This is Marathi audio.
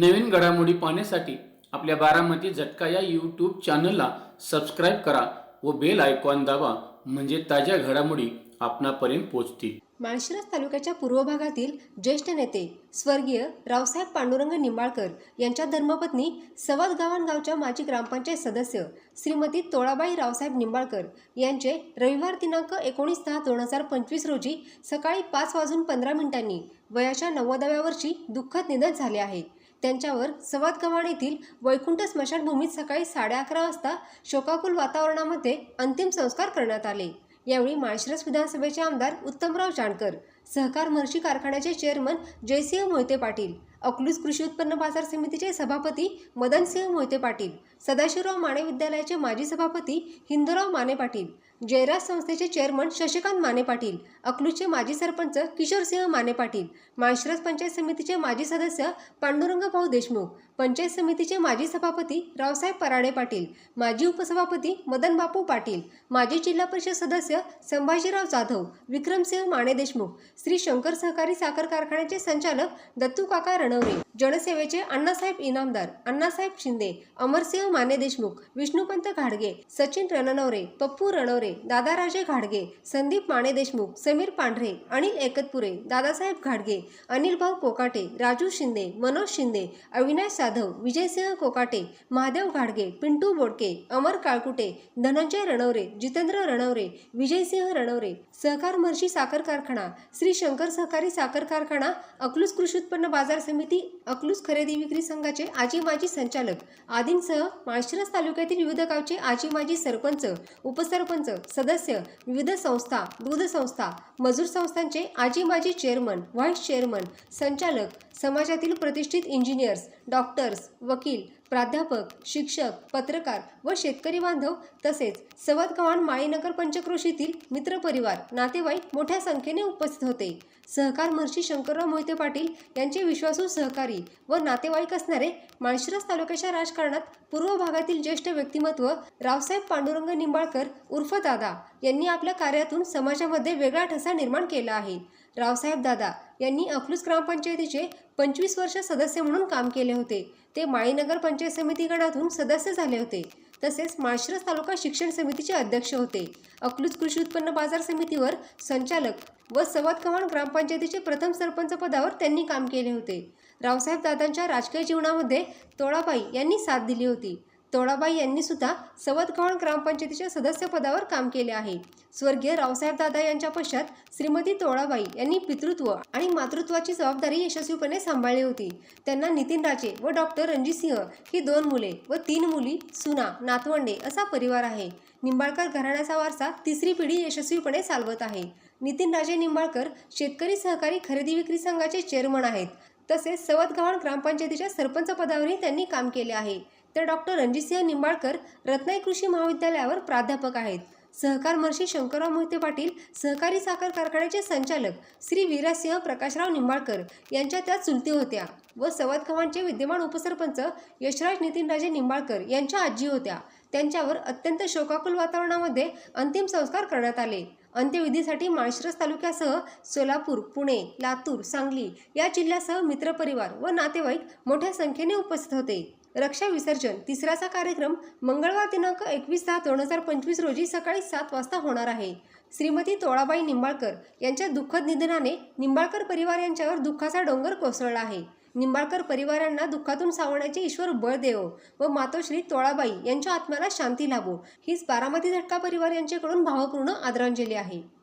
नवीन घडामोडी पाहण्यासाठी आपल्या बारामती झटका या यूट्यूब चॅनलला सबस्क्राईब करा व बेल आयकॉन दाबा म्हणजे ताज्या घडामोडी आपणापर्यंत पोहोचतील. माळशिरस तालुक्याच्या पूर्व भागातील ज्येष्ठ नेते स्वर्गीय रावसाहेब पांडुरंग निंबाळकर यांच्या धर्मपत्नी सवाद गावान गावच्या माजी ग्रामपंचायत सदस्य श्रीमती तोळाबाई रावसाहेब निंबाळकर यांचे रविवार दिनांक एकोणीस दहा दोन हजार पंचवीस रोजी सकाळी पाच वाजून पंधरा मिनिटांनी वयाच्या नव्वदाव्या वर्षी दुःखद निधन झाले आहे. त्यांच्यावर सवाद गव्हाण येथील वैकुंठ स्मशानभूमीत सकाळी साडे अकरा वाजता शोकाकुल वातावरणामध्ये अंतिम संस्कार करण्यात आले. यावेळी माळशिरस विधानसभेचे आमदार उत्तमराव जानकर सहकार महर्षी कारखान्याचे चेअरमन जयसिंह मोहिते पाटील अकलूज कृषी उत्पन्न बाजार समितीचे सभापती मदनसिंह मोहिते पाटील सदाशिवराव माने विद्यालयाचे माजी सभापती हिंदूराव माने पाटील जयराज संस्थेचे चेअरमन शशिकांत माने पाटील अकलूजचे माजी सरपंच किशोरसिंह माने पाटील माळशिरस पंचायत समितीचे माजी सदस्य पांडुरंग भाऊ देशमुख पंचायत समितीचे माजी सभापती रावसाहेब पराडे पाटील माजी उपसभापती मदन बापू पाटील माजी जिल्हा परिषद सदस्य संभाजीराव जाधव विक्रमसिंह माने देशमुख श्री शंकर सहकारी साखर कारखान्याचे संचालक दत्तू काका रणवरे जनसेवेचे अण्णासाहेब इनामदार अण्णासाहेब शिंदे अमरसिंह माने देशमुख विष्णुपंत घाडगे सचिन रणनवरे पप्पू रणवरे दादाराजे घाडगे संदीप माने देशमुख समीर पांढरे अनिल एकतपुरे दादासाहेब घाडगे अनिल भाऊ कोकाटे राजू शिंदे मनोज शिंदे अविनाश साधव विजयसिंह कोकाटे महादेव घाडगे पिंटू बोडके अमर काळकुटे धनंजय रणवरे जितेंद्र रणवरे विजयसिंह रणवरे सहकार महर्षी साखर कारखाना श्री शंकर सहकारी साखर कारखाना अकलूज कृषी उत्पन्न बाजार समिती अकलूज खरेदी विक्री संघाचे आजी माजी संचालक. आदींसह माळशिरस तालुक्यातील विविध गावचे आजी माजी सरपंच उपसरपंच सदस्य विविध संस्था दूध संस्था मजूर संस्थांचे आजी माजी चेअरमन व्हाईस चेअरमन संचालक समाजातील प्रतिष्ठित इंजिनियर्स डॉक्टर्स वकील प्राध्यापक शिक्षक पत्रकार व शेतकरी बांधव तसेच सवत गव्हाण माळीनगर पंचक्रोशीतील मित्रपरिवार नातेवाईक मोठ्या संख्येने उपस्थित होते. सहकार महर्षी शंकरराव मोहिते पाटील यांचे विश्वासू सहकारी व नातेवाईक असणारे माळशिरस तालुक्याच्या राजकारणात पूर्व भागातील ज्येष्ठ व्यक्तिमत्व रावसाहेब पांडुरंग निंबाळकर उर्फ दादा यांनी आपल्या कार्यातून समाजामध्ये वेगळा ठसा निर्माण केला आहे. रावसाहेब दादा यांनी अकलूज ग्रामपंचायतीचे पंचवीस वर्ष सदस्य म्हणून काम केले होते. ते माळीनगर पंचायत समिती गणातून सदस्य झाले होते. तसेच माळशिरस तालुका शिक्षण समितीचे अध्यक्ष होते. अकलूज कृषी उत्पन्न बाजार समितीवर संचालक व सवाद कव्हाण ग्रामपंचायतीचे प्रथम सरपंच पदावर त्यांनी काम केले होते. रावसाहेब दादांच्या राजकीय जीवनामध्ये तोळाबाई यांनी साथ दिली होती. तोडाबाई यांनी सुद्धा सवतगव्हाण ग्रामपंचायतीच्या सदस्यपदावर काम केले आहे. स्वर्गीय रावसाहेब दादा यांच्या पश्चात श्रीमती तोळाबाई यांनी पितृत्व आणि मातृत्वाची जबाबदारी यशस्वीपणे सांभाळली होती. त्यांना नितीन राजे व डॉक्टर रणजित सिंह ही दोन मुले व तीन मुली सुना नातवंडे असा परिवार आहे. निंबाळकर घराण्याचा वारसा तिसरी पिढी यशस्वीपणे चालवत आहे. नितीन राजे निंबाळकर शेतकरी सहकारी खरेदी विक्री संघाचे चेअरमन आहेत. तसेच सवतगव्हाण ग्रामपंचायतीच्या सरपंच पदावरही त्यांनी काम केले आहे. तर डॉक्टर रणजितसिंह निंबाळकर रत्नाई कृषी महाविद्यालयावर प्राध्यापक आहेत. सहकार महर्षी शंकरराव मोहिते पाटील सहकारी साखर कारखान्याचे संचालक श्री वीरासिंह प्रकाशराव निंबाळकर यांच्या त्या चुलती होत्या व सवाद खवांचे विद्यमान उपसरपंच यशराज नितीनराजे निंबाळकर यांच्या आजी होत्या. त्यांच्यावर अत्यंत शोकाकुल वातावरणामध्ये अंतिम संस्कार करण्यात आले. अंत्यविधीसाठी माळशिरस तालुक्यासह सोलापूर पुणे लातूर सांगली या जिल्ह्यासह मित्रपरिवार व नातेवाईक मोठ्या संख्येने उपस्थित होते. रक्षा विसर्जन तिसऱ्याचा कार्यक्रम मंगळवार दिनांक एकवीस दहा दोन हजार पंचवीस रोजी सकाळी सात वाजता होणार आहे. श्रीमती तोळाबाई निंबाळकर यांच्या दुःखद निधनाने निंबाळकर परिवार यांच्यावर दुःखाचा डोंगर कोसळला आहे. निंबाळकर परिवारांना दुःखातून सावरण्याचे ईश्वर बळ देव व मातोश्री तोळाबाई यांच्या आत्म्याला शांती लाभो. हीच बारामती झटका परिवार यांच्याकडून भावपूर्ण आदरांजली आहे.